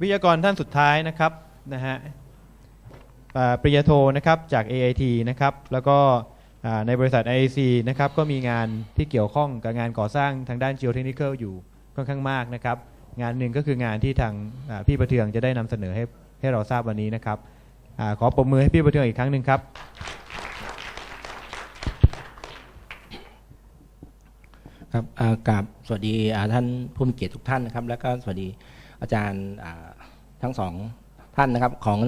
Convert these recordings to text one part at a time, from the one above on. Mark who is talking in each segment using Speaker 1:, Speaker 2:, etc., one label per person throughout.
Speaker 1: วิทยากรท่านสุดท้ายนะครับนะฮะปริญญาโทนะครับจาก AIT นะครับแล้วก็ในบริษัท IAC นะครับก็มีงานที่เกี่ยวข้องกับงานก่อสร้างทางด้าน geotechnical อยู่ค่อนข้างมากนะครับ งานหนึ่งก็คืองานที่ทางพี่ประเทืองจะได้นำเสนอให้ให้เราทราบวันนี้นะครับอขอปรบมือให้พี่ประเทืองอีกครั้งหนึ่งครับ
Speaker 2: ครับอ่ากราบสวัสดีท่านผู้มีเกียรติทุกท่านนะครับ แล้วก็สวัสดี อาจารย์ทั้งสองท่านนะครับของ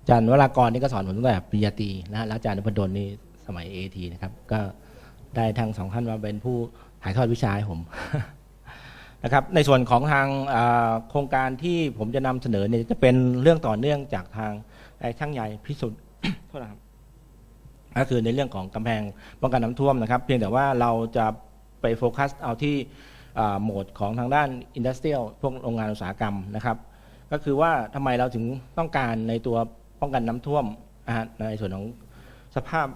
Speaker 2: อาจารย์วรากรนี่ก็สอนผมตั้งแต่ปริญญาตรีนะฮะแล้วอาจารย์นพดลนี่สมัยเอทีนะครับ ก็ได้ทั้งสองท่านมาเป็นผู้ถ่ายทอดวิชาให้ผมนะครับ ในส่วนของทางโครงการที่ผมจะนำเสนอเนี่ยจะเป็นเรื่องต่อเนื่องจากทางช่างใหญ่พิสุทธิ์โทษนะครับก็คือในเรื่องของกำแพงป้องกันน้ำท่วมนะครับ เพียงแต่ว่าเราจะไปโฟกัสเอาที่ โหมดของทางด้านอินดัสเทรียลพวกโรงงานอุตสาหกรรมนะครับ ก็คือว่าทำไมเราถึงต้องการในตัวป้องกันน้ำท่วมในส่วนของสภาพ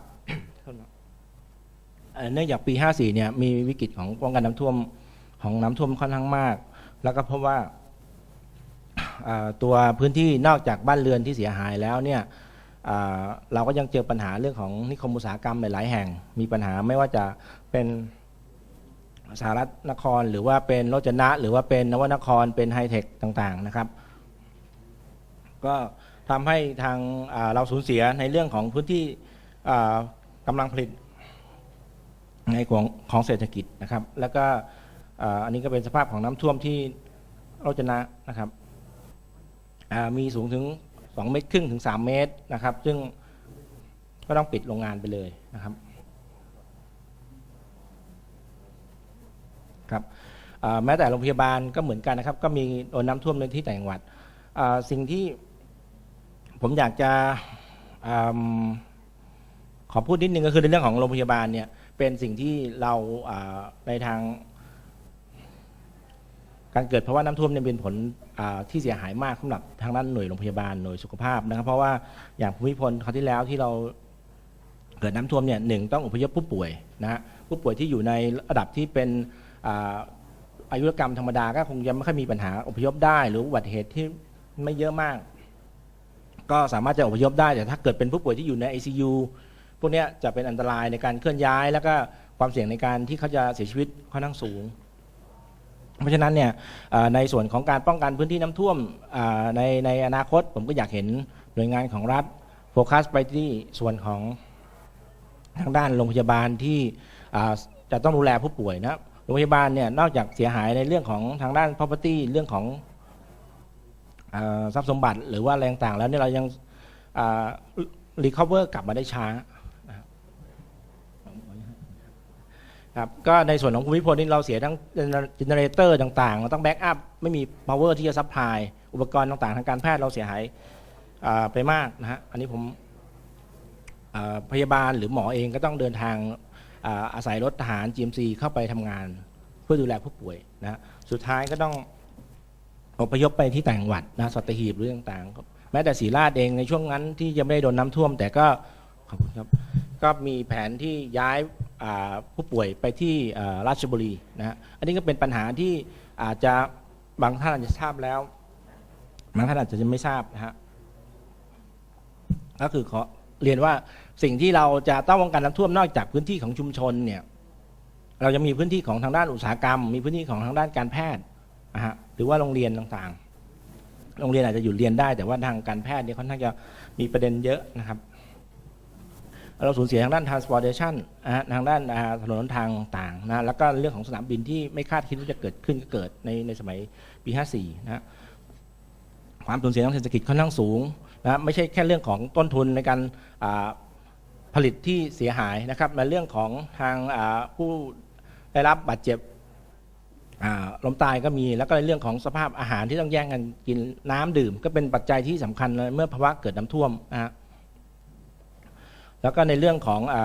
Speaker 2: เนื่องจากปี 54 เนี่ยมีวิกฤตของป้องกันน้ำท่วมของน้ำท่วมค่อนข้างมาก แล้วก็เพราะว่าตัวพื้นที่นอกจากบ้านเรือนที่เสียหายแล้วเนี่ยเราก็ยังเจอปัญหาเรื่องของนิคมอุตสาหกรรมหลาย ๆ แห่ง มีปัญหาไม่ว่าจะเป็น สหรัฐนคร หรือว่าเป็นรจนะ หรือว่าเป็นนวนครเป็นไฮเทคต่างๆนะครับ ก็ทำให้ทางาเราสูญเสียในเรื่องของพื้นที่อ่ากำลังผลิตในของของเศรษฐกิจนะครับ แล้วก็อันนี้ก็เป็นสภาพของน้ำท่วมที่รจนะนะครับมีสูงถึง 2 เมตรครึ่งถึง 3 เมตรนะครับ ซึ่งก็ต้องปิดโรงงานไปเลยนะครับ ครับแม้แต่โรงพยาบาลก็เหมือนกันนะครับ ก็มีโดนน้ำท่วมในที่ต่างจังหวัดสิ่งที่ผมอยากจะอขอพูดนิดนึงก็คือในเรื่องของโรงพยาบาลเนี่ยเป็นสิ่งที่เราในทาง การเกิดภาวะน้ำท่วมเนี่ยเป็นผลที่เสียหายมากสำหรับทางด้านหน่วยโรงพยาบาลหน่วยสุขภาพนะครับ เพราะว่าอย่างภูมิพลคราวที่แล้วที่เราเกิดน้ำท่วมเนี่ยหนึ่งต้องอพยพผู้ป่วยนะฮะผู้ป่วยที่อยู่ในระดับที่เป็น อายุรกรรมธรรมดาก็คงยังไม่ค่อยมีปัญหาอพยพได้ หรืออุบัติเหตุที่ไม่เยอะมาก ก็สามารถจะอพยพได้แต่ถ้าเกิดเป็นผู้ป่วยที่อยู่ใน ICU พวกนี้จะเป็นอันตรายในการเคลื่อนย้าย แล้วก็ความเสี่ยงในการที่เขาจะเสียชีวิตค่อนข้างสูง เพราะฉะนั้นเนี่ยในส่วนของการป้องกันพื้นที่น้ำท่วมในในอนาคต ผมก็อยากเห็นหน่วยงานของรัฐโฟกัสไปที่ส่วนของทางด้านโรงพยาบาลที่จะต้องดูแลผู้ป่วยนะ โรงพยาบาลเนี่ยนอกจากเสียหายในเรื่องของทางด้าน property เรื่องของอทรัพย์สมบัติ หรือว่าอะไรต่างๆแล้วเนี่ยเรายังรีคอเวอร์กลับมาได้ช้าครับก็ในส่วนของภูมิพลนี่เราเสียทั้งเจเนเรเตอร์ต่างๆเราต้องแบ็กอัพไม่มี power ที่จะซัพพลายอุปกรณ์ต่างๆ ทางการแพทย์เราเสียหายไปมากนะฮะอันนี้ผมพยาบาลหรือหมอเองก็ต้องเดินทาง อาศัยรถทหาร GMC เข้าไปทำงาน เพื่อดูแลผู้ป่วยนะสุดท้ายก็ต้องอพยพไปที่ต่างจังหวัดนะสัตหีบหรือต่างๆ แม้แต่ศรีราชเองในช่วงนั้นที่ยังไม่ได้โดนน้ำท่วม แต่ก็ขอบคุณครับก็มีแผนที่ย้ายผู้ป่วยไปที่ราชบุรีนะฮะอันนี้ก็เป็นปัญหาที่อาจจะบางท่านอาจจะทราบแล้วบางท่านอาจจะไม่ทราบนะฮะก็คือขอเรียนว่า สิ่งที่เราจะต้องป้องกันน้ำท่วมนอกจากพื้นที่ของชุมชนเนี่ยเราจะมีพื้นที่ของทางด้านอุตสาหกรรม มีพื้นที่ของทางด้านการแพทย์นะฮะหรือว่าโรงเรียนต่างๆ โรงเรียนอาจจะอยู่เรียนได้ แต่ว่าทางการแพทย์เนี่ยค่อนข้างจะมีประเด็นเยอะนะครับ เราสูญเสียทางด้าน transportation นะฮะทางด้านถนนทางต่างนะแล้วก็เรื่องของสนามบินที่ไม่คาดคิดว่าจะเกิดขึ้นก็เกิดในในสมัยปี 54 นะฮะความสูญเสียทางเศรษฐกิจค่อนข้างสูงนะไม่ใช่แค่เรื่องของต้นทุนในการอ่า ผลิตที่เสียหายนะครับในเรื่องของทางผู้ได้รับบาดเจ็บล้มตายก็มีแล้วก็ในเรื่องของสภาพอาหารที่ต้องแย่งกันกินน้ำดื่ม ก็เป็นปัจจัยที่สำคัญเมื่อภาวะเกิดน้ำท่วมนะฮะแล้วก็ในเรื่องของอ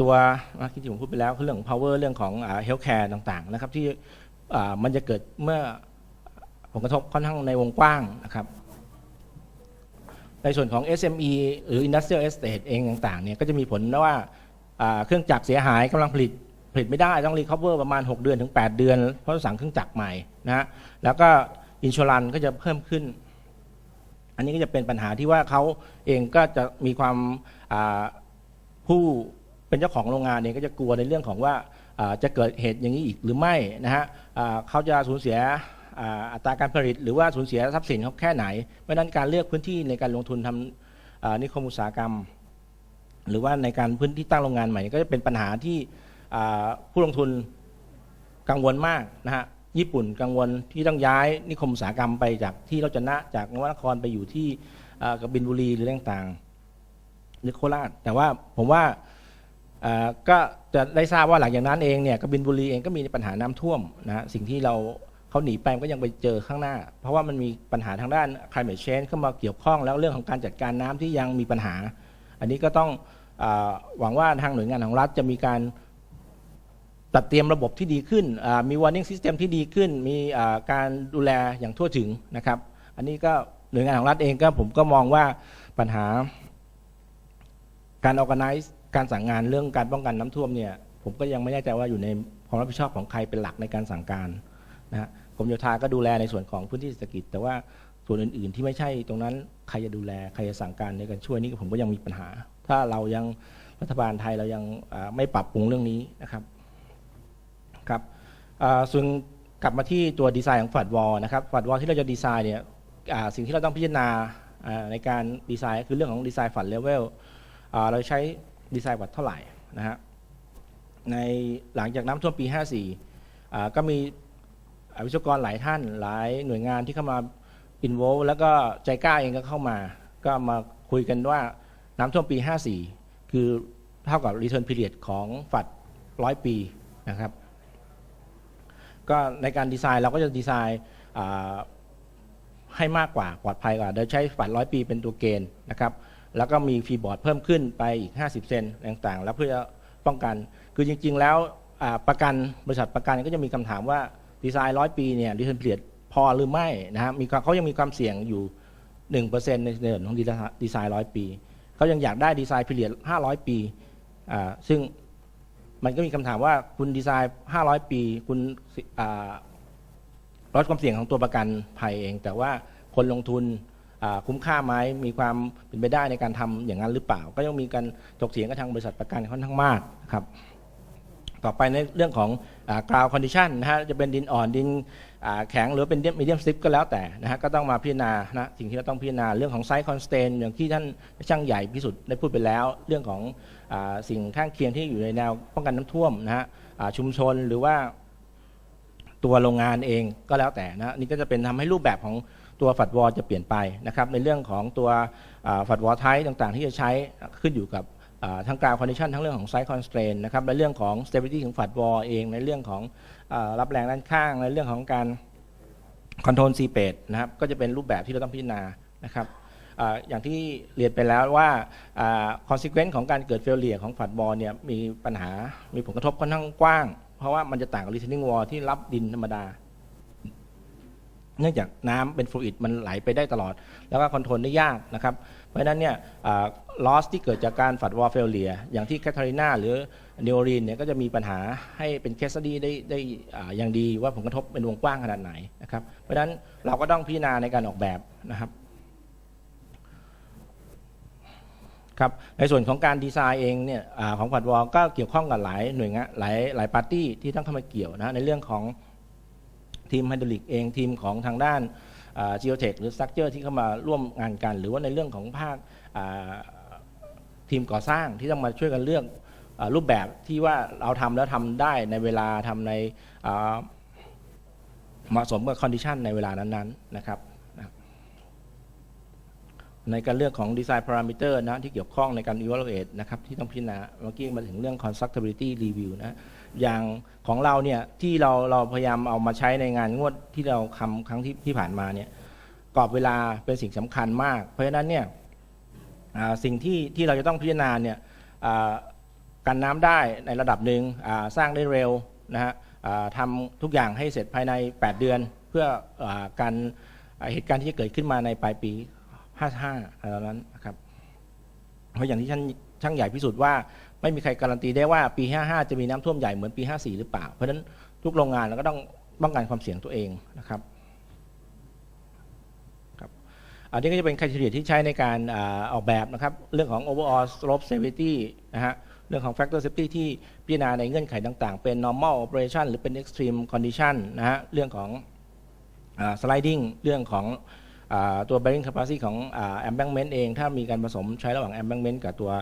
Speaker 2: ตัวเมื่อกี้ที่ผมพูดไปแล้วคือเรื่องของ power เรื่องของ healthcare ต่างๆนะครับที่มันจะเกิดเมื่อผลกระทบค่อนข้างในวงกว้างนะครับ ในส่วนของ SME หรือ Industrial Estate เองต่างๆเนี่ยก็จะมีผลว่าเครื่องจักรเสียหายกำลังผลิตผลิตไม่ได้ต้อง recover ประมาณ 6 เดือนถึง 8 เดือน เพราะสั่งเครื่องจักรใหม่นะฮะแล้วก็อินช r รันก็จะเพิ่มขึ้น อันนี้ก็จะเป็นปัญหาที่ว่าเขาเองก็จะมีความผู้เป็นเจ้าของโรงงานเองก็จะกลัวในเรื่องของว่าจะเกิดเหตุอย่างนี้อีกหรือไม่นะฮะเขาจะสูญเสีย อัตราการผลิต หรือว่าสูญเสียทรัพย์สินเขาแค่ไหน เพราะนั้นการเลือกพื้นที่ในการลงทุนทำอ่านิคมอุตสาหกรรม หรือว่าในการพื้นที่ตั้งโรงงานใหม่ ก็จะเป็นปัญหาที่ผู้ลงทุนกังวลมากนะฮะญี่ปุ่นกังวลที่ต้องย้ายนิคมอุตสาหกรรมไปจากที่เราชนะจากนวนครไปอยู่ที่กบินบุรีหรือต่างๆหรือโคราชแต่ว่าผมว่าก็จะได้ทราบว่าหลังจากนั้นเองเนี่ยกบินบุรีเองก็มีปัญหาน้ำท่วมนะสิ่งที่เรา เขาหนีไปก็ยังไปเจอข้างหน้า เพราะว่ามันมีปัญหาทางด้าน climate change เข้ามาเกี่ยวข้องแล้วเรื่องของการจัดการน้ำที่ยังมีปัญหา อันนี้ก็ต้องอหวังว่าทางหน่วยงานของรัฐจะมีการตัดเตรียมระบบที่ดีขึ้น มี warning system ที่ดีขึ้น มีการดูแลอย่างทั่วถึงนะครับ อันนี้ก็หน่วยงานของรัฐเองก็ผมก็มองว่าปัญหา การ organize การสั่งงานเรื่องการป้องกันน้ำท่วมเนี่ย ผมก็ยังไม่แน่ใจว่าอยู่ในความรับผิดชอบของใครเป็นหลักในการสั่งการนะฮะ มโยธาก็ดูแลในส่วนของพื้นที่เศรษฐกิจ แต่ว่าส่วนอื่น ๆ ที่ไม่ใช่ตรงนั้นใครจะดูแลใครจะสั่งการในการช่วยนี่ผมก็ยังมีปัญหา ถ้าเรายังรัฐบาลไทยเรายังไม่ปรับปรุงเรื่องนี้นะครับครับส่วนกลับมาที่ตัวดีไซน์ของฝัดวอลนะครับฝัดวอลที่เราจะดีไซน์เนี่ยสิ่งที่เราต้องพิจารณาในการดีไซน์คือเรื่องของดีไซน์ฝัดเลเวลอ่าเราใช้ดีไซน์วัดเท่าไหร่นะฮะในหลังจากน้ำท่วมปี 54ก็มี วิศวกรหลายท่านหลายหน่วยงานที่เข้ามาอินโวแล้วก็ใจกล้าเองก็เข้ามา ก็มาคุยกันว่าน้ำท่วมปี 54 คือเท่ากับ return period ของฝัดร้อยปีนะครับ ก็ในการดีไซน์เราก็จะดีไซน์ให้มากกว่าปลอดภัยกว่า โดยใช้ฝัดร้อยปีเป็นตัวเกณฑ์นะครับ แล้วก็มีฟีบอร์ดเพิ่มขึ้นไปอีก 50 เซนต่างๆ แล้วเพื่อป้องกัน คือจริงๆแล้วประกันบริษัทประกันก็จะมีคำถามว่า ดีไซน์ร้อยปีเนี่ยดิเทนเปลียพอหรือไม่นะฮะมีเขายังมีความเสี่ยงอยู่ 1%ในเรื่องของดีไซน์ร้อยปีเขายังอยากได้ดีไซน์พิเรียด500 ปีอ่าซึ่งมันก็มีคำถามว่าคุณดีไซน์ 500 ปี คุณอ่าลดความเสี่ยงของตัวประกันภัยเอง แต่ว่าคนลงทุนคุ้มค่าไหมมีความเป็นไปได้ในการทำอย่างนั้นหรือเปล่า ก็ยังมีการถกเถียงกับทางบริษัทประกันค่อนข้างมากนะครับ ต่อไปในเรื่องของ กราวคอนดิชันนะฮะจะเป็นดินอ่อนดินแข็งหรือเป็นมีเดียมสลิปก็แล้วแต่นะฮะก็ต้องมาพิจารณานะสิ่งที่เราต้องพิจารณาเรื่องของไซส์คอนสแตนอย่างที่ท่านช่างใหญ่พิสุทธิ์ได้พูดไปแล้ว เรื่องของอสิ่งข้างเคียงที่อยู่ในแนวป้องกันน้ำท่วมนะฮะชุมชนหรือว่าตัวโรงงานเองก็แล้วแต่นะนี่ก็จะเป็นทำให้รูปแบบของตัวฝัดวอลจะเปลี่ยนไปนะครับในเรื่องของตัวฝัดวอลไทป์ต่างๆ ที่จะใช้ขึ้นอยู่กับ ทั้งกราวคอนดิชันทั้งเรื่องของไซส์คอนสเตรนนะครับในเรื่องของ stability ของฝัดวอลเองในเรื่องของอรับแรงด้านข้างในเรื่องของการคอนโทรลซีเปดนะครับก็จะเป็นรูปแบบที่เราต้องพิจารณานะครับออย่างที่เรียนไปแล้วว่าคอน sequence ของการเกิดเฟลเลียของฝัดวอลเนี่ยมีปัญหา มีผลกระทบค่อนข้างกว้าง เพราะว่ามันจะต่างกับ retaining wall ที่รับดินธรรมดา เนื่องจากน้ำเป็นฟลูอิดมันไหลไปได้ตลอด แล้วก็คอนโทรลได้ยากนะครับ เพราะฉะนั้นเนี่ยลอสที่เกิดจากการฝัดวอลเฟลเลียอย่างที่แคทเธอรีนาหรือเนโอรีนเนี่ยก็จะมีปัญหาให้เป็นเคสดีได้ได้อย่างดีว่าผลกระทบเป็นวงกว้างขนาดไหนนะครับเพราะฉะนั้นเราก็ต้องพิจารณาในการออกแบบนะครับครับในส่วนของการดีไซน์เองเนี่ยอของฝัดวอลก็เกี่ยวข้องกับหลายหน่วยงานหลายหลายปาร์ตี้ที่ต้องเข้ามาเกี่ยวนะในเรื่องของทีมไฮดรอลิกเองทีมของทางด้าน จีโอเทคหรือสตั๊กเจอร์ที่เข้ามาร่วมงานกัน หรือว่าในเรื่องของภาคทีมก่อสร้างที่ต้องมาช่วยกันเลือกอารูปแบบที่ว่าเราทำแล้วทำได้ในเวลาทำในเหมาะสมกับคอนดิชันในเวลานั้นๆนะครับในการเลือกของ Design Parameter นะที่เกี่ยวข้องในการ Evaluate นะครับที่ต้องพิจารณาเมื่อกี้มาถึงเรื่อง Constructability Review นะ อย่างของเราเนี่ยที่เราเราพยายามเอามาใช้ในงานงวดที่เราทำครั้งที่ที่ผ่านมาเนี่ยกรอบเวลาเป็นสิ่งสำคัญมาก เพราะฉะนั้นเนี่ยสิ่งที่ที่เราจะต้องพิจารณาเนี่ยกันน้ำได้ในระดับหนึ่งสร้างได้เร็วนะฮะทำทุกอย่างให้เสร็จภายใน 8 เดือน เพื่ออการเหตุการณ์ที่จะเกิดขึ้นมาในปลายปี 55อะไรนั้นนะครับเพราะอย่างที่ท่านช่างใหญ่พิสูจน์ว่า ไม่มีใครการันตีได้ว่าปี 55 จะมีน้ำท่วมใหญ่เหมือนปี 54 หรือเปล่า เพราะฉะนั้นทุกโรงงานเราก็ต้องป้องกันความเสี่ยงตัวเองนะครับครับอันนี้ก็จะเป็นคุณทีที่ใช้ในการออกแบบนะครับ เรื่องของ overall slope stability นะฮะเรื่องของ factor safety ที่พิจารณาในเงื่อนไขต่างๆ เป็น normal operation หรือเป็น extreme condition นะฮะเรื่องของอ sliding เรื่องของอตัว bearing capacity ของอ embankment เอง ถ้ามีการผสมใช้ระหว่าง embankment กับตัว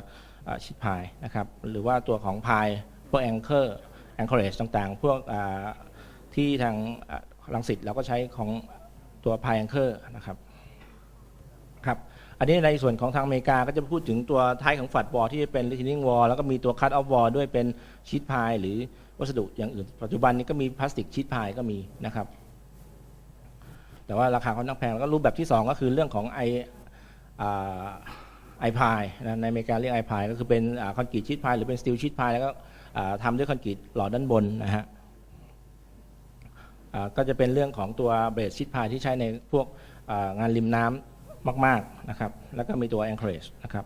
Speaker 2: ชิดพายนะครับหรือว่าตัวของพายพวก anchor anchorage ต่างๆ พวกที่ทางลังสิตเราก็ใช้ของตัวพาย anchor นะครับครับอันนี้ในส่วนของทางอเมริกาก็จะพูดถึงตัวท้ายของฝัดวอลที่เป็น retaining wall แล้วก็มีตัว cut off wall ด้วยเป็นชีทพายหรือวัสดุอย่างอื่น ปัจจุบันนี้ก็มีพลาสติกชีทพายก็มีนะครับ แต่ว่าราคาค่อนข้างแพงแล้วก็รูปแบบที่ 2 ก็คือเรื่องของไอ ไอพายนะในอเมริกาเรียกไอพายก็คือเป็นคอนกรีตชีทพายหรือเป็นสตีลชีทพายแล้วก็อ่าทำด้วยคอนกรีตหล่อด้านบนนะฮะก็จะเป็นเรื่องของตัวเบรดชีทพายที่ใช้ในพวกงานริมน้ำมาก ๆนะครับ แล้วก็มีตัว anchorage นะครับ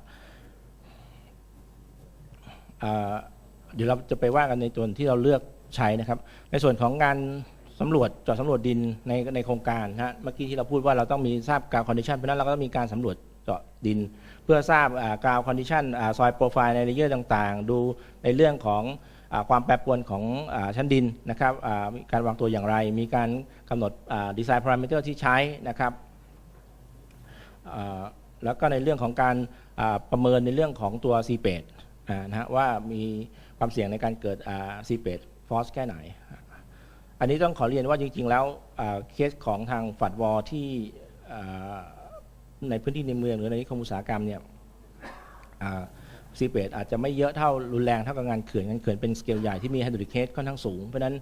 Speaker 2: เดี๋ยวเราจะไปว่ากันในตัวที่เราเลือกใช้นะครับ ในส่วนของงานสำรวจจาะสำรวจดินในในโครงการนะฮะเมื่อกี้ที่เราพูดว่าเราต้องมีทราบกราวคอนดิชันเพราะนั้นเราก็ต้องมีการสำรวจ เจาะดิน เพื่อทราบกราวคอนดิชันซอยโปรไฟล์ในเลเยอร์ต่างๆ ดูในเรื่องของอความแปรปรวนของอชั้นดินนะครับมีการวางตัวอย่างไร มีการกำหนดดีไซน์พารามิเตอร์ที่ใช้นะครับแล้วก็ในเรื่องของการประเมินในเรื่องของตัวซีเปดนะฮะว่ามีความเสี่ยงในการเกิดซีเปดฟอสแค่ไหน อันนี้ต้องขอเรียนว่าจริง ๆ แล้วเคสของทางฝัดวอที่ ในพื้นที่ในเมืองหรือในนิคมอุตสาหกรรมเนี่ยซีเปดอาจจะไม่เยอะเท่ารุนแรงเท่ากับงานเขื่อนงานเขื่อนเป็นสเกลใหญ่ที่มีไฮดรอลิกเคสค่อนข้างสูง เพราะนั้น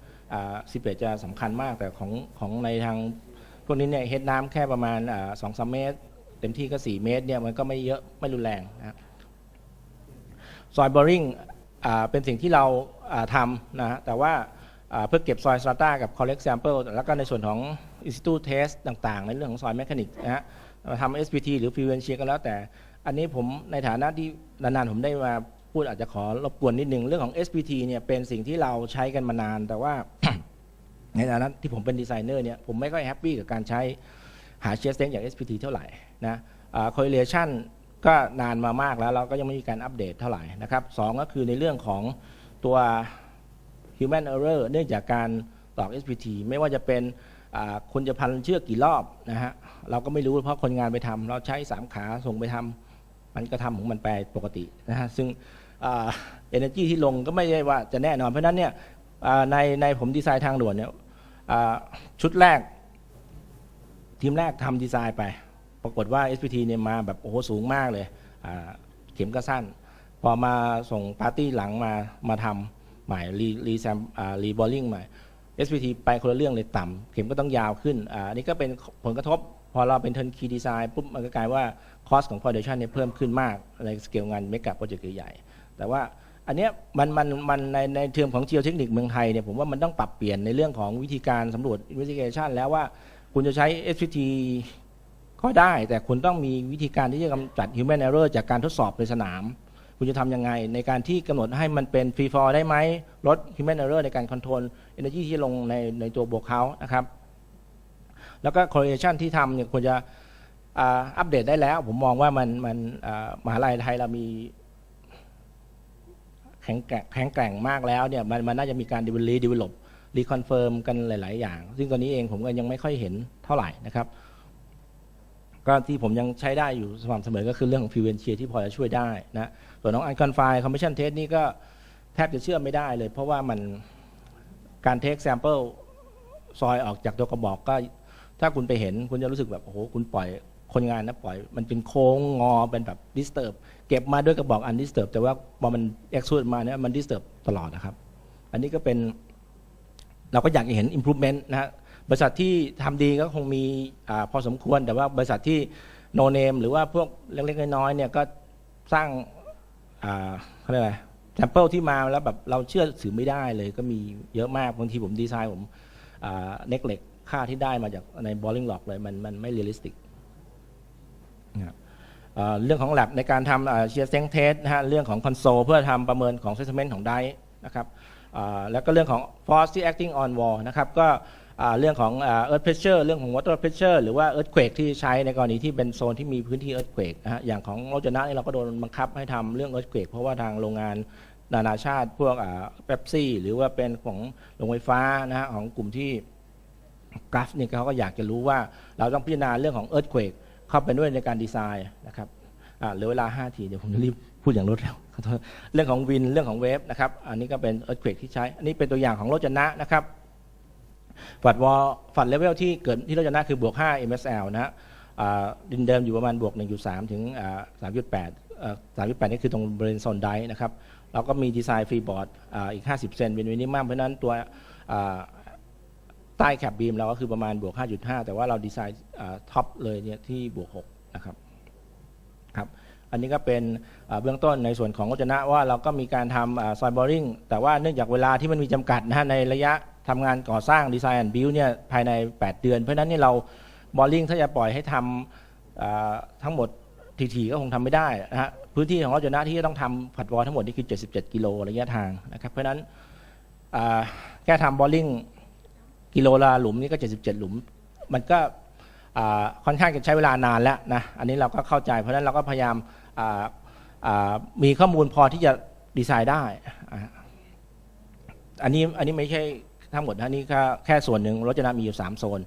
Speaker 2: ซีเปดจะสำคัญมากแต่ของของในทางพวกนี้เนี่ยเฮดน้ำแค่ประมาณสองสามเมตร เต็มที่ก็ 4 เมตรเนี่ยมันก็ไม่เยอะไม่รุนแรงนะครับซอยบอริงเป็นสิ่งที่เราทำนะแต่ว่าเพื่อเก็บซอยสตราต้ากับ collect sample แล้วก็ในส่วนของ institute test ต่างๆ ในเรื่องของซอยแมคานิกนะฮะ ทำ SPT หรือ f r e q u e n c y ก็แล้วแต่ อันนี้ผมในฐานะที่นานๆผมได้มาพูดอาจจะขอรบกวนนิดนึง เรื่องของ SPT เนี่ยเป็นสิ่งที่เราใช้กันมานาน แต่ว่า ในฐานะที่ผมเป็นดีไซเนอร์เนี่ยผมไม่ค่อยแฮปปี้กับการใช้หาเชียร์เซนอย่าง SPT เท่าไหร่นะอ่า correlation ก็นานมามากแล้วเราก็ยังไม่มีการอัปเดตเท่าไหร่นะครับสองก็คือในเรื่องของตัว human error เนื่องจากการตอก SPT ไม่ว่าจะเป็นคุณจะพันเชือกกี่รอบนะฮะ เราก็ไม่รู้เพราะคนงานไปทำเราใช้3ขาส่งไปทำมันก็ทำของมันไปปกตินะฮะซึ่งเอ่า energy ที่ลงก็ไม่ได้ว่าจะแน่นอน เพราะนั้นเนี่ยในในผมดีไซน์ทางด่วนเนี่ยชุดแรก ทีมแรกทำดีไซน์ไป ปรากฏว่า SPT เนี่ยมาแบบโอ้โหสูงมากเลยเข็มก็สั้น พอมาส่งปาร์ตี้หลังมามาทำใหม่รีรีแซมรีบอลลิงใหม่ SPT ไปคนละเรื่องเลยต่ำเข็มก็ต้องยาวขึ้นอันนี้ก็เป็นผลกระทบ พอเราเป็น turnkey design ปุ๊บมันก็กลายว่าคอสของ foundation เนี่ยเพิ่มขึ้นมากในสเกลงานเมกะโปรเจกต์ใหญ่ แต่ว่าอันเนี้ยมันมันมันในในเทอมของ geotechnic เมืองไทยเนี่ยผมว่ามันต้องปรับเปลี่ยนในเรื่องของวิธีการสำรวจ investigation แล้วว่าคุณจะใช้ SPT ก็ได้แต่คุณต้องมีวิธีการที่จะกำจัด human error จากการทดสอบในสนาม คุณจะทำยังไง ในการที่กำหนดให้มันเป็น free fall ได้ไหมลด human error ในการ control energy ที่ลงในในตัวบวกเขานะครับ แล้วก็ correlation ที่ทำเนี่ยควรจะอัปเดตได้แล้ว ผมมองว่ามันมันมหาลัยไทยเรามีแข็งแกร่งแข็งแกร่งมากแล้วเนี่ยมันมันน่าจะมีการ develop develop reconfirm กันหลาย ๆ อย่าง ซึ่งตอนนี้เองผมก็ยังไม่ค่อยเห็นเท่าไหร่นะครับ ก็ที่ผมยังใช้ได้อยู่สม่ำเสมอก็คือเรื่องของ f u e n c i e r ที่พอจะช่วยได้นะส่วนของ unconfined compression test นี่ก็แทบจะเชื่อไม่ได้เลย เพราะว่ามันการ take sample ซอยออกจากตัวกระบอกก็ ถ้าคุณไปเห็นคุณจะรู้สึกแบบโอ้โหคุณปล่อยคนงานนะปล่อยมันเป็นโค้งงอเป็นแบบ disturb เก็บมาด้วยกระบอก undisturb แต่ว่าพอมัน extrude มาเนี่ยมัน disturb ตลอดนะครับ อันนี้ก็เป็น เราก็อยากเห็น improvement นะฮะบริษัทที่ทำดีก็คงมีอพอสมควร แต่ว่าบริษัทที่ no name หรือว่าพวกเล็กๆน้อยๆเนี่ยก็สร้างเขาเรียกอะไร sample ที่มาแล้วแบบเราเชื่อถือไม่ได้เลยก็มีเยอะมากบางทีผมดีไซน์ผมเน็กเล็ก ค่าที่ได้มาจากใน boring log เลยมันมันไม่ realistic นะครับเอ่อเรื่องของ lab ในการทำเชียร์เซงเทสนะฮะเรื่องของคอนโซลเพื่อทำประเมินของ assessment ของไดนะครับเอ่อแล้วก็เรื่องของ force ที่ acting on wall นะครับก็อ่าเรื่องของอ่า earth pressure เรื่องของ water pressure หรือว่า earthquake ที่ใช้ในกรณีที่เป็นโซนที่มีพื้นที่ earthquake นะฮะอย่างของโรจนะนี่เราก็โดนบังคับให้ทำเรื่อง earthquake เพราะว่าทางโรงงานนานาชาติพวกอ่าเป๊ปซี่หรือว่าเป็นของโรงไฟฟ้านะฮะของกลุ่มที่ กราฟนี่เขาก็อยากจะรู้ว่าเราต้องพิจารณาเรื่องของ earthquake เข้าไปด้วยในการดีไซน์นะครับอ่าเหลือเวลา 5 ทีเดี๋ยวผมจะรีบพูดอย่างรวดเร็วเรื่องของวินเรื่องของเวฟนะครับ อันนี้ก็เป็น earthquake ที่ใช้ อันนี้เป็นตัวอย่างของโรจนะนะครับฝัดวอลฝัดเลเวลที่เกิดที่เรจน่าคือบวก 5 MSL นะฮะอ่าดินเดิมอยู่ประมาณบวก 1.3 ถึงอ่า3.8 3.8 นี่คือตรงบริเวณโซนไดนะครับเราก็มีดีไซน์ฟรีบอร์ดอ่าอีก 50 เซนเป็นมินิมัมเพราะฉะนั้นตัวอ่า ใต้แคปบีมเราก็คือประมาณบวก 5.5 แต่ว่าเราดีไซน์ท็อปเลยเนี่ยที่บวก 6 นะครับครับอันนี้ก็เป็นเบื้องต้นในส่วนของโจนะว่าเราก็มีการทำซอยบอริงแต่ว่าเนื่องจากเวลาที่มันมีจำกัดนะฮะในระยะทำงานก่อสร้างดีไซน์แอนด์บิวเนี่ยภายใน 8 เดือน เพราะนั้นนี่เราบอริงถ้าจะปล่อยให้ทำทั้งหมดทีๆก็คงทำไม่ได้นะฮะพื้นที่ของโจนะที่จะต้องทำผัดวอลทั้งหมดนี่คือ 77 กิโลระยะทางนะครับเพราะนั้นแค่ทำบอริง กิโลละหลุมนี่ก็ 77 หลุม มันก็ค่อนข้างจะใช้เวลานานแล้วนะ อันนี้เราก็เข้าใจ เพราะนั้นเราก็พยายามมีข้อมูลพอที่จะดีไซน์ได้ อันนี้อันนี้ไม่ใช่ทั้งหมดนะนี่แค่แค่ส่วนหนึ่งรจนามีอยู่ 3 โซน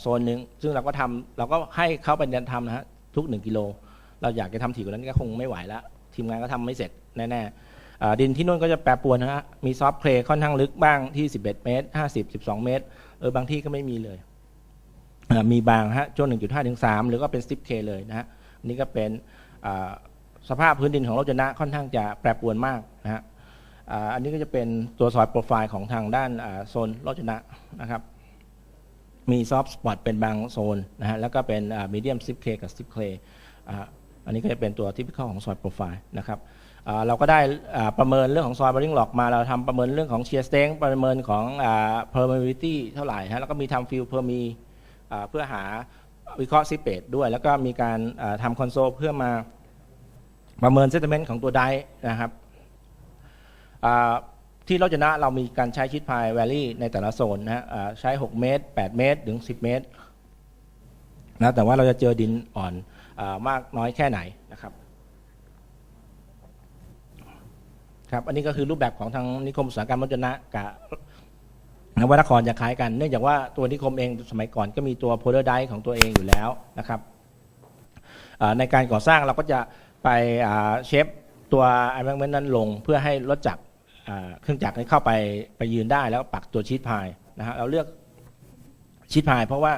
Speaker 2: โซนหนึ่งซึ่งเราก็ทำเราก็ให้เขาเป็นทำนะฮะทุก 1 กิโล เราอยากจะทำถี่กว่านั้นก็คงไม่ไหวแล้ว ทีมงานก็ทำไม่เสร็จแน่ๆอ่ ดินที่นู่นก็จะแปรปรวนนะฮะมีซอฟต์เคลย์ค่อนข้างลึกบ้างที่ 11 เมตร 50 12 เมตรเออบางที่ก็ไม่มีเลย มีบางฮะช่วง1.5ถึง3หรือก็เป็น 10K เลยนะฮะนี่ก็เป็นสภาพพื้นดินของโรจนะค่อนข้างจะแปรปรวนมากนะฮะอันนี้ก็จะเป็นตัวซอยโปรไฟล์ของทางด้านโซนโรจนะนะครับมีซอฟต์สปอตเป็นบางโซนนะฮะแล้วก็เป็นมีเดียมซิปเคกับซิปเคอันนี้ก็จะเป็นตัวที่พิเศษของซอยโปรไฟล์นะครับ เราก็ได้ประเมินเรื่องของซอยบริงหลอกมา เราทำประเมินเรื่องของเชียร์สเต็งประเมินของเพอร์มิวิตี้เท่าไหร่ฮะแล้วก็มีทำฟิลเพอร์มีเพื่อหาวิเคราะห์ซิเปตด้วย แล้วก็มีการอ่าทำคอนโซลเพื่อมาประเมินเซตเมนต์ของตัวไดนะครับที่เราจะนะเรามีการใช้ชิดพายแวลลี่ในแต่ละโซนนะฮะใช้ 6 เมตร 8 เมตร ถึง 10 เมตรนะแต่ว่าเราจะเจอดินอ่อนอมากน้อยแค่ไหนนะครับ ครับอันนี้ก็คือรูปแบบของทางนิคมอุตสาหกรรมรจนะกับนวัตนครจะคล้ายกัน เนื่องจากว่าตัวนิคมเองสมัยก่อนก็มีตัวโพลเดอร์ไดของตัวเองอยู่แล้วนะครับในการก่อสร้างเราก็จะไปเชฟตัวไอแมกเมนนั้นลงเพื่อให้รถจักรเครื่องจักรให้เข้าไปไปยืนได้แล้วปักตัวชีทพายนะฮะเราเลือกชีทพายเพราะว่า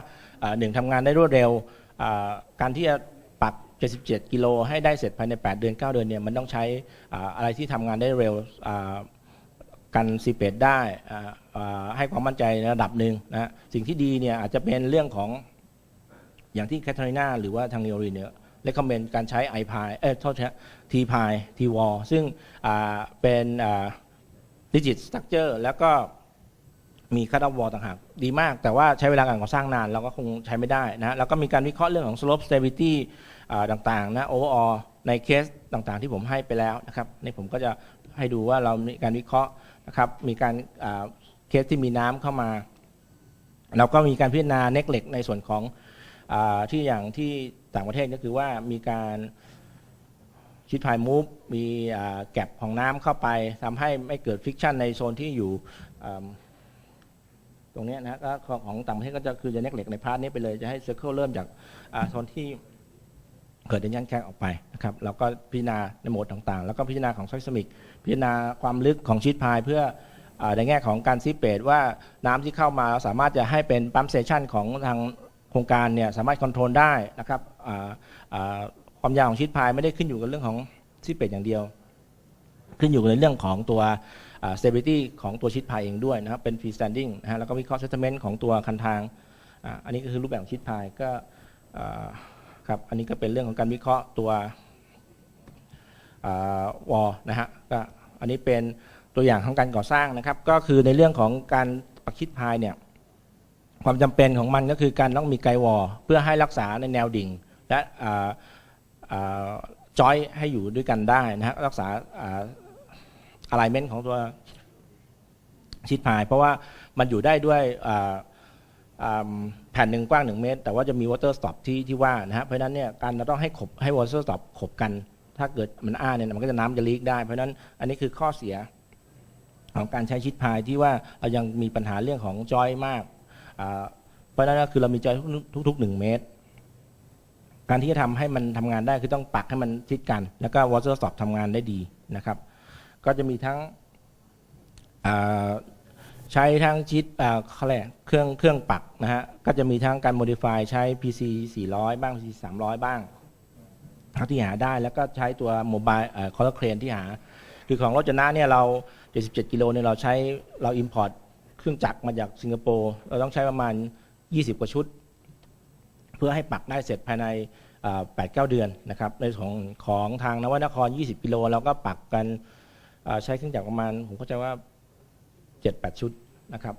Speaker 2: หนึ่งทำงานได้รวดเร็วการที่จะ 77 กิโลให้ได้เสร็จภายใน 8 เดือน 9 เดือนเนี่ยมันต้องใช้อะไรที่ทำงานได้เร็วกันซีเปดได้อ่าให้ความมั่นใจในระดับหนึ่งนะสิ่งที่ดีเนี่ยอาจจะเป็นเรื่องของอย่างที่แคทเธอรีนาหรือว่าทางเนโอรีเนี่ยเลคคอมเมนต์การใช้ i p i เอ้ยโทษทีทีพายทีวอลซึ่งอ่าเป็นดิจิตสตั๊กเจอร์แล้วก็มีคัตอัพวอลต่างหากดีมาก แต่ว่าใช้เวลาการก่อสร้างนาน เราก็คงใช้ไม่ได้นะแล้วก็มีการวิเคราะห์เรื่องของ slope stability ต่างๆนะ overall ในเคสต่างๆที่ผมให้ไปแล้วนะครับนี่ผมก็จะให้ดูว่าเรามีการวิเคราะห์นะครับมีการเคสที่มีน้ำเข้ามา เราก็มีการพิจารณาเน็กเล็กในส่วนของอที่อย่างที่ต่างประเทศก็คือว่ามีการชิดพายมูฟมีแก็บของน้ำเข้าไปทำให้ไม่เกิดฟิกชันในโซนที่อยู่ตรงนี้นะก็ของต่างประเทศก็จะคือจะเน็กเล็กในพาร์ทนี้ไปเลยจะให้เซอร์เคิลเริ่มจากโซนที่ เกิดเดนยันแคกออกไปนะครับแล้วก็พิจารณาในโหมดต่างๆ แล้วก็พิจารณาของไซสมิก พิจารณาความลึกของชีทพายเพื่ออในแง่ของการซีเปดว่าน้ำที่เข้ามาสามารถจะให้เป็นปั๊มเตชันของทางโครงการเนี่ยสามารถคอนโทรลได้นะครับความยาวของชีทพายไม่ได้ขึ้นอยู่กับเรื่องของซีเปดอย่างเดียว ขึ้นอยู่ในเรื่องของตัว stability ของตัวชีทพายเองด้วยนะครับเป็น free standing นะฮะแล้วก็วิเคราะห์ settlement ของตัวคันทางอันนี้ก็คือรูปแบบของชีทพายก็ ครับอันนี้ก็เป็นเรื่องของการวิเคราะห์ตัววอลนะฮะก็อันนี้เป็นตัวอย่างของการก่อสร้างนะครับ ก็คือในเรื่องของการปักชิดพายเนี่ยความจำเป็นของมันก็คือการต้องมีไกด์วอลเพื่อให้รักษาในแนวดิ่ง และจอยให้อยู่ด้วยกันได้นะฮะรักษาอะไลเมนต์ของตัวชิดพาย เพราะว่ามันอยู่ได้ด้วย แผ่นหนึ่งกว้าง 1 เมตร แต่ว่าจะมี water stop ที่ที่ว่านะฮะเพราะฉะนั้นเนี่ยการเราต้องให้ขบให้ water stop ขบกัน ถ้าเกิดมันอ้าเนี่ยมันก็จะน้ำจะลีกได้ เพราะฉะนั้นอันนี้คือข้อเสียของการใช้ชิดพายที่ว่าเรายังมีปัญหาเรื่องของจอยมาก เพราะฉะนั้นก็คือเรามีจอยทุกๆ1เมตร การที่จะทำให้มันทำงานได้คือต้องปักให้มันชิดกัน แล้วก็ water stop ทำงานได้ดีนะครับ ก็จะมีทั้ง ใช้ทั้งชิดอ่าเขาเรียกเครื่องเครื่องปักนะฮะ ก็จะมีทั้งการ modify ใช้ PC 400 บ้าง PC 300 บ้างเท่าที่หาได้แล้วก็ใช้ตัว mobile เอ่อ color crane ที่หา คือของรถจนะเนี่ยเรา 77 กิโลเนี่ยเราใช้เรา import เครื่องจักรมาจากสิงคโปร์เราต้องใช้ประมาณ 20 กว่าชุด เพื่อให้ปักได้เสร็จภายในแปดเก้าเดือนนะครับ ในของของทางนวนคร 20 กิโลเราก็ปักกันใช้เครื่องจักรประมาณ ผมเข้าใจว่า 7-8ชุดนะครับ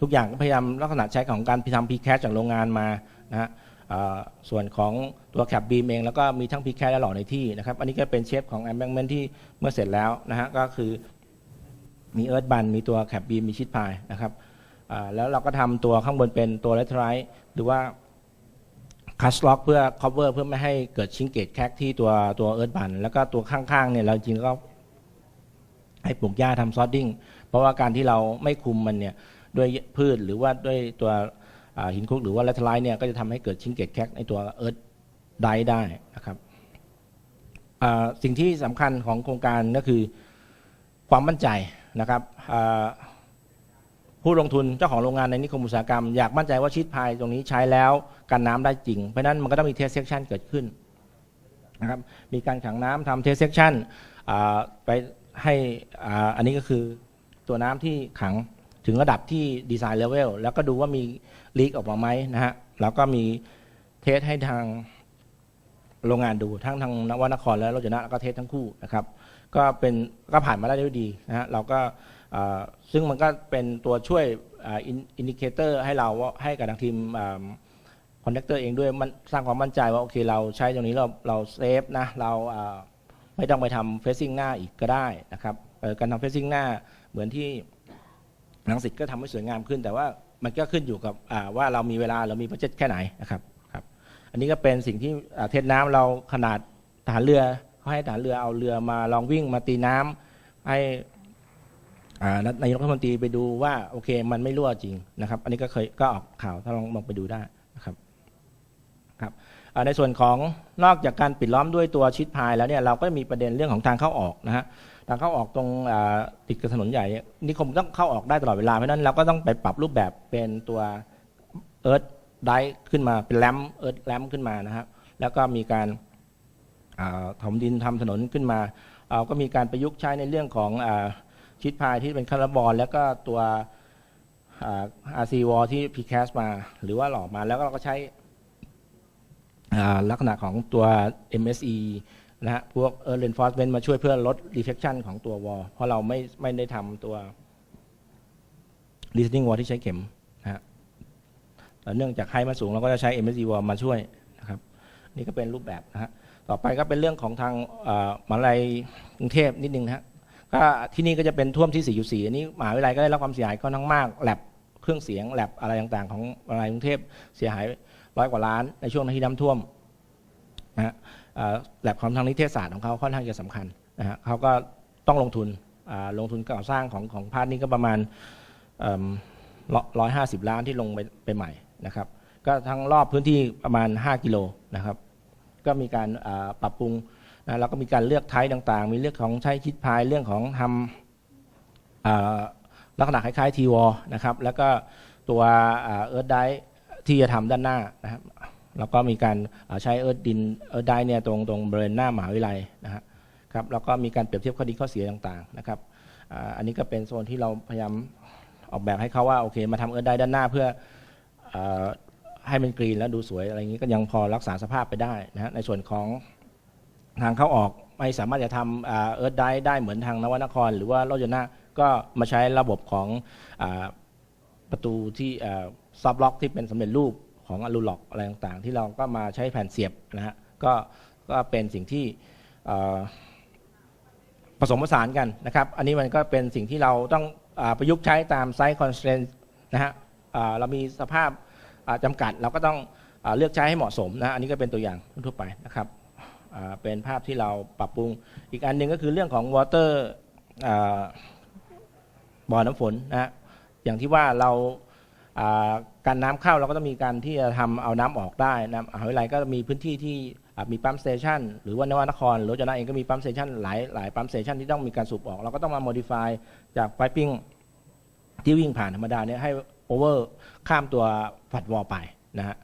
Speaker 2: ทุกอย่างก็พยายามลักษณะใช้ของการพิทำพีแคสจากโรงงานมานะฮะส่วนของตัวแคปบีมเอง แล้วก็มีทั้งพีแคสและหล่อในที่นะครับ อันนี้ก็เป็นเชฟของแอมแบงเมนที่เมื่อเสร็จแล้วนะฮะก็คือมีเอิร์ธบันมีตัวแคปบีมมีชิดพายนะครับแล้วเราก็ทำตัวข้างบนเป็นตัวเลทไรหรือว่าคัสล็อกเพื่อ cover เพื่อไม่ให้เกิดชิงเกตแคกที่ตัวตัวเอิร์ธบัน แล้วก็ตัวข้างๆเนี่ยเราจริงๆก็ ให้ปลูกหญ้าทำซอดดิ้ง เพราะว่าการที่เราไม่คุมมันเนี่ยด้วยพืชหรือว่าด้วยตัวหินคุกหรือว่าแรทไลท์เนี่ยก็จะทำให้เกิดชิงเกตแคกในตัวเอิร์ธไดได้นะครับสิ่งที่สำคัญของโครงการก็คือความมั่นใจนะครับผู้ลงทุนเจ้าของโรงงานในนิคมอุตสาหกรรมอยากมั่นใจว่าชีทพายตรงนี้ใช้แล้วกันน้ำได้จริง เพราะฉะนั้นมันก็ต้องมีเทสเซ c ชันเกิดขึ้นนะครับมีการขังน้ำทำเทสเซ c ชันไป ให้อ่าอันนี้ก็คือตัวน้ำที่ขังถึงระดับที่ดีไซน์เลเวลแล้วก็ดูว่ามีลีกออกมาไหมนะฮะแล้วก็มีเทสให้ทางโรงงานดูทั้งทางนวนครและโรจนะแล้วก็เทสทั้งคู่นะครับก็เป็นก็ผ่านมาได้ด้วยดีนะฮะเราก็อ่าซึ่งมันก็เป็นตัวช่วยอินดิเคเตอร์ให้เราว่าให้กับทางทีมคอนแทคเตอร์เองด้วยมันสร้างความมั่นใจว่าโอเคเราใช้ตรงนี้เราเราเซฟนะเราอ่า ไม่ต้องไปทำเฟซซิ่งหน้าอีกก็ได้นะครับการทำเฟซซิ่งหน้าเหมือนที่ลังสิตก็ทำให้สวยงามขึ้น แต่ว่ามันก็ขึ้นอยู่กับว่าเรามีเวลาเรามีบัจเจตแค่ไหนนะครับครับ อันนี้ก็เป็นสิ่งที่เทสน้ำเราขนาดทหารเรือเขาให้ทหารเรือเอาเรือมาลองวิ่งมาตีน้ำให้นายกรัฐมนตรีไปดูว่าโอเค มันไม่รั่วจริงนะครับ อันนี้ก็เคยก็ออกข่าวถ้าลองมองไปดูได้นะครับครับอ่า ในส่วนของนอกจากการปิดล้อมด้วยตัวชิดพายแล้วเนี่ยเราก็มีประเด็นเรื่องของทางเข้าออกนะฮะทางเข้าออกตรงติดกับถนนใหญ่นี่คมต้องเข้าออกได้ตลอดเวลาเพราะนั้นเราก็ต้องไปปรับรูปแบบเป็นตัวเอิร์ธไดขึ้นมาเป็นแลมเอิร์ธแลมขึ้นมานะครับแล้วก็มีการถมดินทำถนนขึ้นมาเราก็มีการประยุกต์ใช้ในเรื่องของอชิดพายที่เป็นคาร์บอนแล้วก็ตัวอ่า RC wall ที่ precast มา หรือว่าหล่อมาแล้วก็เราก็ใช้ ลักษณะของตัว MSE นะฮะพวก Earth reinforcement มาช่วยเพื่อลด reflection ของตัว wall เพราะเราไม่ไม่ได้ทำตัว listening wall ที่ใช้เข็มนะฮะแต่เนื่องจากไฮมันสูงเราก็จะใช้ MSE wall มาช่วยนะครับ นี่ก็เป็นรูปแบบนะฮะต่อไปก็เป็นเรื่องของทางมหาลัยกรุงเทพนิดนึงนะฮะก็ที่นี่ก็จะเป็นท่วมที่ 4.4 อันนี้มหาวิทยาลัยก็ได้รับความเสียหายค่อนข้งมากแลบเครื่องเสียงแลบอะไรต่างๆ ของมหาลัยกรุงเทพเสียหาย ร้อยกว่าล้านในช่วงที่น้ำท่วมนะฮะเอ่อแลบของทางนิเทศศาสตร์ของเขาค่อนข้างจะสำคัญนะฮะเขาก็ต้องลงทุนลงทุนก่อสร้างของของภาคนี้ก็ประมาณร้อยห้าสิบล้านที่ลงไปไปใหม่นะครับ ก็ทั้งรอบพื้นที่ประมาณ 5 กิโลนะครับ ก็มีการปรับปรุงนะแล้วก็มีการเลือกไทป์ต่างๆ มีเรื่องของใช้ชิดพายเรื่องของทำอ่าลักษณะคล้ายๆทีวอนะครับ แล้วก็ตัวเอิร์ธได ที่จะทำด้านหน้านะครับแล้วก็มีการใช้เอิร์ธดินเอิร์ธไดเนี่ยตรงตรงบริเวณหน้ามหาวิทยาลัยนะครับแล้วก็มีการเปรียบเทียบข้อดีข้อเสียต่างๆนะครับอันนี้ก็เป็นโซนที่เราพยายามออกแบบให้เขาว่าโอเคมาทำเอิร์ธไดด้านหน้าเพื่ออให้มันกรีนแล้วดูสวยอะไรอย่างนี้ก็ยังพอรักษาสภาพไปได้นะฮะในส่วนของทางเข้าออกไม่สามารถจะทำเอิร์ธได้ได้เหมือนทางนวนคร หรือว่าโรจนะก็มาใช้ระบบของอประตูที่ ซอฟล็อกที่เป็นสำเร็จรูปของอลูล็อกอะไรต่างๆ ที่เราก็มาใช้แผ่นเสียบนะฮะก็ก็เป็นสิ่งที่ผสมผสานกันนะครับ อันนี้มันก็เป็นสิ่งที่เราต้องอประยุกต์ใช้ตามไซส์คอนสเทนต์นะฮะเรามีสภาพอ่าจำกัดเราก็ต้องอเลือกใช้ให้เหมาะสมนะอันนี้ก็เป็นตัวอย่างทั่วไปนะครับเป็นภาพที่เราปรับปรุงอีกอันหนึ่งก็คือเรื่องของ water อ่าบ่อน้ำฝนนะฮะอย่างที่ว่าเรา การน้ำเข้าเราก็ต้องมีการที่จะทำเอาน้ำออกได้นะมหาวิทยาลัยก็มีพื้นที่ที่มีปั๊มสเตชันหรือว่านวนครหรือจนะเองก็มีปั๊มสเตชันหลายหลายปั๊มสเตชันที่ต้องมีการสูบออก เราก็ต้องมา modify จาก piping ที่วิ่งผ่านธรรมดาเนี่ยให้ over ข้ามตัวฝัดวอลไปนะฮะ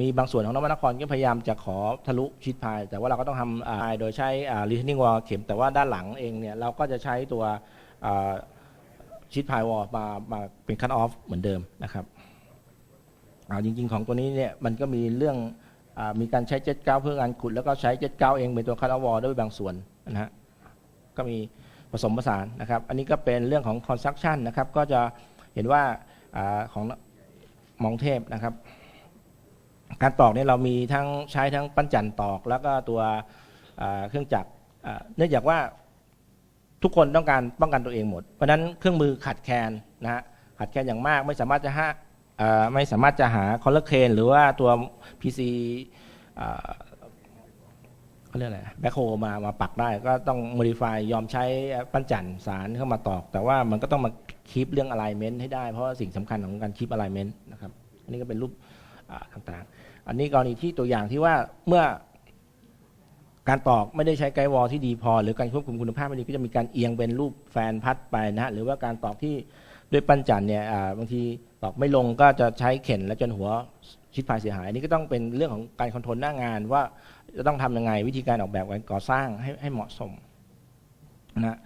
Speaker 2: มีบางส่วนของนวนครก็พยายามจะขอทะลุชิดพาย แต่ว่าเราก็ต้องทำโดยใช้ returning wall เข็มแต่ว่าด้านหลังเองเนี่ยเราก็จะใช้ตัว ชิดพายวอลมามาเป็น cut off เหมือนเดิมนะครับอ่าจริง ๆ ของตัวนี้เนี่ยมันก็มีเรื่องอมีการใช้เจ็ตเก้าเพื่อการขุด แล้วก็ใช้เจ็ตเก้าเองเป็นตัว cut off wall ด้วยบางส่วนนะฮะก็มีผสมผสานนะครับ อันนี้ก็เป็นเรื่องของ construction นะครับ ก็จะเห็นว่าอของมองเทพนะครับ การตอกเนี่ยเรามีทั้งใช้ทั้งปั้นจันตอก แล้วก็ตัวเครื่องจักรเนื่องจากว่า ทุกคนต้องการป้องกันตัวเองหมด เพราะนั้นเครื่องมือขาดแคลนนะฮะขาดแคลนอย่างมากไม่สามารถจะหาอ่าไม่สามารถจะหาคอลเลอร์เคนหรือว่าตัว PC เขาเรียกอะไรแบ็คโฮมามาปักได้ ก็ต้อง modify ยอมใช้ปั้นจันสารเข้ามาตอก แต่ว่ามันก็ต้องมาคีปเรื่อง alignment ให้ได้ เพราะว่าสิ่งสำคัญของการคีป alignment นะครับ อันนี้ก็เป็นรูปอ่าต่างๆ อันนี้กรณีที่ตัวอย่างที่ว่าเมื่อ การตอกไม่ได้ใช้ไกด์วอลที่ดีพอ หรือการควบคุมคุณภาพไม่ดีก็จะมีการเอียงเป็นรูปแฟนพัดไปนะฮะหรือว่าการตอกที่ด้วยปั้นจันเนี่ยบางทีตอกไม่ลงก็จะใช้เข็นและจนหัวชิดพายเสียหายอันนี้ก็ต้องเป็นเรื่องของการคอนโทรลหน้างานว่าจะต้องทำยังไงวิธีการออกแบบการก่อสร้างให้ให้เหมาะสมนะ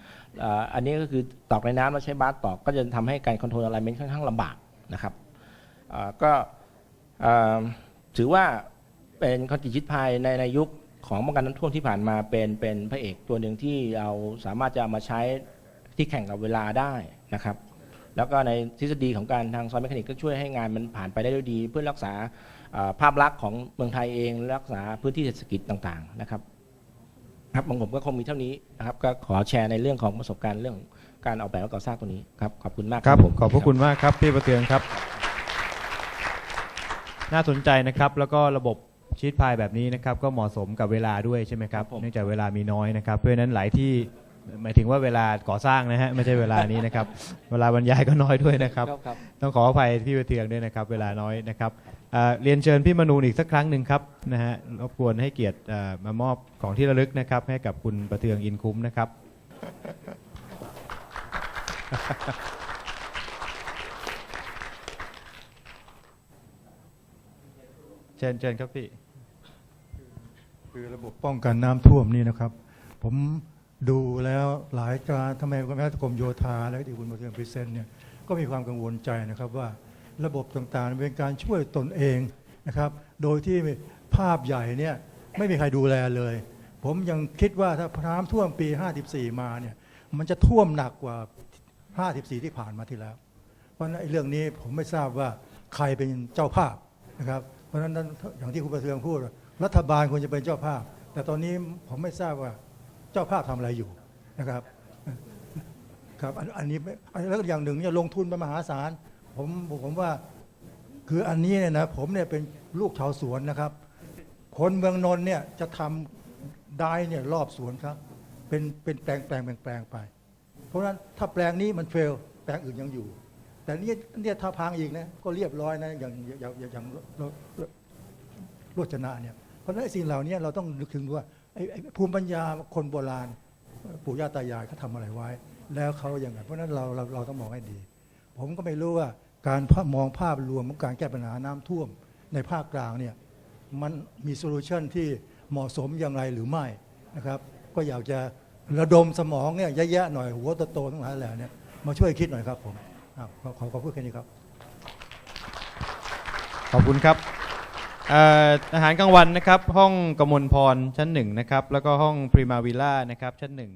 Speaker 2: อันนี้ก็คือตอกในน้ำแล้วใช้บาสตอกก็จะทำให้การคอนโทรลอะไรเมนค่อนข้างลำบากนะครับก็ถือว่าเป็นคอนกรีตชิดพายในในยุค ของป้องกันน้ำท่วมที่ผ่านมาเป็นเป็นพระเอกตัวหนึ่งที่เราสามารถจะเอามาใช้ที่แข่งกับเวลาได้นะครับ แล้วก็ในทฤษฎีของการทางซอยแมคานิกก็ช่วยให้งานมันผ่านไปได้ด้วยดี เพื่อรักษาเอ่อภาพลักษณ์ของเมืองไทยเอง รักษาพื้นที่เศรษฐกิจต่างๆนะครับครับของผมก็คงมีเท่านี้นะครับก็ขอแชร์ในเรื่องของประสบการณ์เรื่องการออกแบบและก่อสร้างตัวนี้ครับขอบคุณมาก
Speaker 1: ครับ
Speaker 2: ผม
Speaker 1: ขอบพระคุณมากครับพี่ประเทืองครับ น่าสนใจนะครับแล้วก็ระบบ ชีตพายแบบนี้นะครับก็เหมาะสมกับเวลาด้วยใช่ไหมครับเนื่องจากเวลามีน้อยนะครับ เพราะฉะนั้นหลายที่หมายถึงว่าเวลาก่อสร้างนะฮะไม่ใช่เวลานี้นะครับ เวลาบรรยายก็น้อยด้วยนะครับ
Speaker 2: ครับ
Speaker 1: ต้องขออภัยพี่ประเทืองด้วยนะครับ เวลาน้อยนะครับอ่าเรียนเชิญพี่มนูนอีกสักครั้งหนึ่งครับนะฮะรบกวนให้เกียรติอ่ามามอบของที่ระลึกนะครับ ให้กับคุณประเทืองอินคุ้มนะครับเชิญเชิญครับพี่
Speaker 3: คือระบบป้องกันน้ำท่วมนี่นะครับ ผมดูแล้วหลายการทำไมแม้กรมโยธา และที่คุณมาเทืองพรีเซนต์เนี่ยก็มีความกังวลใจนะครับว่าระบบต่างๆ เป็นการช่วยตนเองนะครับ โดยที่ภาพใหญ่เนี่ยไม่มีใครดูแลเลย ผมยังคิดว่าถ้าน้ำท่วมปี 54 มาเนี่ยมันจะท่วมหนักกว่า 54 ที่ผ่านมาที่แล้ว เพราะฉะนั้นเรื่องนี้ผมไม่ทราบว่าใครเป็นเจ้าภาพนะครับ เพราะฉะนั้นอย่างที่คุณประเทืองพูด รัฐบาลควรจะเป็นเจ้าภาพ แต่ตอนนี้ผมไม่ทราบว่าเจ้าภาพทำอะไรอยู่นะครับครับอันอันนี้แล้วอย่างหนึ่งเนี่ยลงทุนไปมหาศาลผมผมว่าคืออันนี้เนี่ยนะผมเนี่ยเป็นลูกชาวสวนนะครับ คนเมืองนนท์เนี่ยจะทำได้เนี่ยรอบสวนครับ เป็นเป็นแปลงแปลงแปลงแปลงไป เพราะฉะนั้นถ้าแปลงนี้มันเฟลแปลงอื่นยังอยู่ แต่เนี่ยเนี่ยถ้าพังอีกนะก็เรียบร้อยนะอย่างอย่างอย่างอย่างโรจนะเนี่ย เพราะฉะนั้นไอ้สิ่งเหล่านี้เราต้องนึกถึงว่าไอ้ภูมิปัญญาคนโบราณ ปู่ย่าตายายเขาทำอะไรไว้ แล้วเขาอย่างไรเพราะฉะนั้นเราเราเราต้องมองให้ดี ผมก็ไม่รู้ว่าการมองภาพรวมของการแก้ปัญหาน้ำท่วมในภาคกลางเนี่ยมันมีโซลูชันที่เหมาะสมอย่างไรหรือไม่นะครับ ก็อยากจะระดมสมองเนี่ยแยะๆหน่อยหัวโตๆทั้งหลายแหล่เนี่ยมาช่วยคิดหน่อยครับผมขอขอขอพูดแค่นี้ครับ
Speaker 1: ขอบคุณครับ อาหารกลางวันนะครับ ห้องกมลพรชั้นหนึ่งนะครับ แล้วก็ห้องพรีมาวิลล่านะครับ ชั้นหนึ่ง